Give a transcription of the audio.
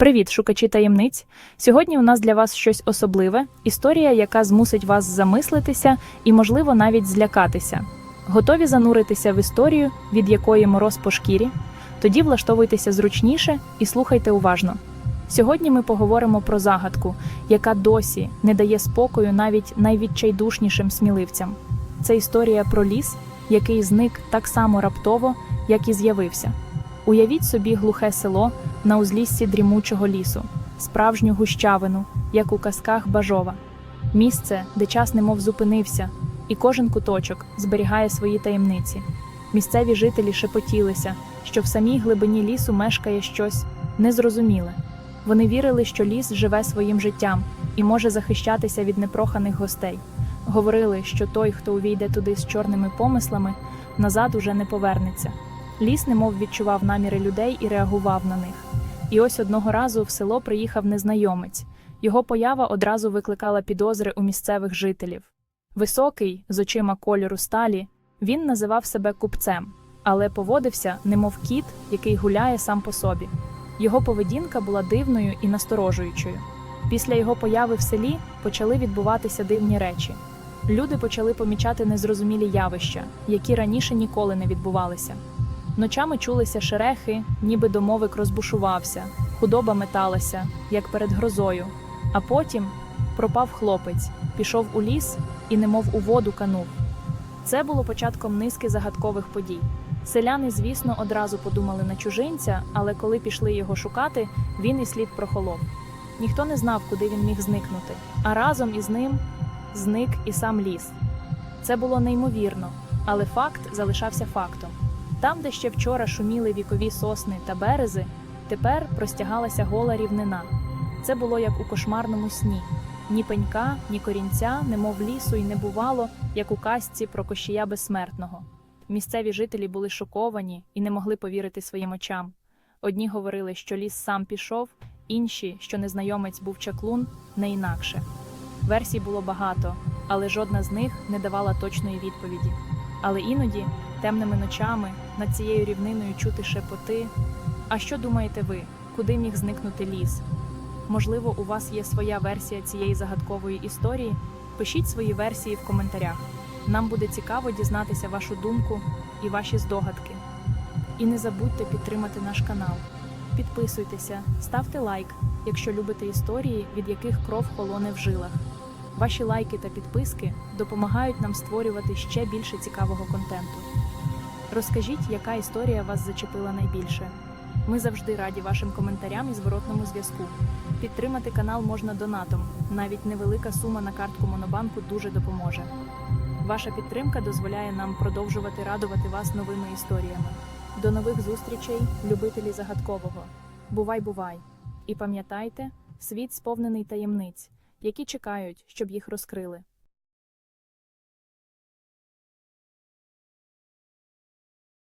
Привіт, шукачі таємниць! Сьогодні у нас для вас щось особливе історія, яка змусить вас замислитися і, можливо, навіть злякатися. Готові зануритися в історію, від якої мороз по шкірі? Тоді влаштовуйтеся зручніше і слухайте уважно. Сьогодні ми поговоримо про загадку, яка досі не дає спокою навіть найвідчайдушнішим сміливцям. Це історія про ліс, який зник так само раптово, як і з'явився. Уявіть собі глухе село на узліссі дрімучого лісу, справжню гущавину, як у казках Бажова, місце, де час немов зупинився, і кожен куточок зберігає свої таємниці. Місцеві жителі шепотілися, що в самій глибині лісу мешкає щось незрозуміле. Вони вірили, що ліс живе своїм життям і може захищатися від непроханих гостей. Говорили, що той, хто увійде туди з чорними помислами, назад уже не повернеться. Ліс немов відчував наміри людей і реагував на них. І ось одного разу в село приїхав незнайомець. Його поява одразу викликала підозри у місцевих жителів. Високий, з очима кольору сталі, він називав себе купцем, але поводився, немов кіт, який гуляє сам по собі. Його поведінка була дивною і насторожуючою. Після його появи в селі почали відбуватися дивні речі. Люди почали помічати незрозумілі явища, які раніше ніколи не відбувалися. Ночами чулися шерехи, ніби домовик розбушувався, худоба металася, як перед грозою. А потім пропав хлопець, пішов у ліс і немов у воду канув. Це було початком низки загадкових подій. Селяни, звісно, одразу подумали на чужинця, але коли пішли його шукати, він і слід прохолов. Ніхто не знав, куди він міг зникнути, а разом із ним зник і сам ліс. Це було неймовірно, але факт залишався фактом. Там, де ще вчора шуміли вікові сосни та берези, тепер простягалася гола рівнина. Це було як у кошмарному сні. Ні пенька, ні корінця, немов лісу й не бувало, як у казці про кощія безсмертного. Місцеві жителі були шоковані і не могли повірити своїм очам. Одні говорили, що ліс сам пішов, інші, що незнайомець був чаклун, не інакше. Версій було багато, але жодна з них не давала точної відповіді. Але іноді, темними ночами, над цією рівниною чути шепоти. А що думаєте ви, куди міг зникнути ліс? Можливо, у вас є своя версія цієї загадкової історії? Пишіть свої версії в коментарях. Нам буде цікаво дізнатися вашу думку і ваші здогадки. І не забудьте підтримати наш канал. Підписуйтеся, ставте лайк, якщо любите історії, від яких кров холоне в жилах. Ваші лайки та підписки допомагають нам створювати ще більше цікавого контенту. Розкажіть, яка історія вас зачепила найбільше. Ми завжди раді вашим коментарям і зворотному зв'язку. Підтримати канал можна донатом. Навіть невелика сума на картку Монобанку дуже допоможе. Ваша підтримка дозволяє нам продовжувати радувати вас новими історіями. До нових зустрічей, любителі загадкового. Бувай, бувай! І пам'ятайте, світ сповнений таємниць, які чекають, щоб їх розкрили.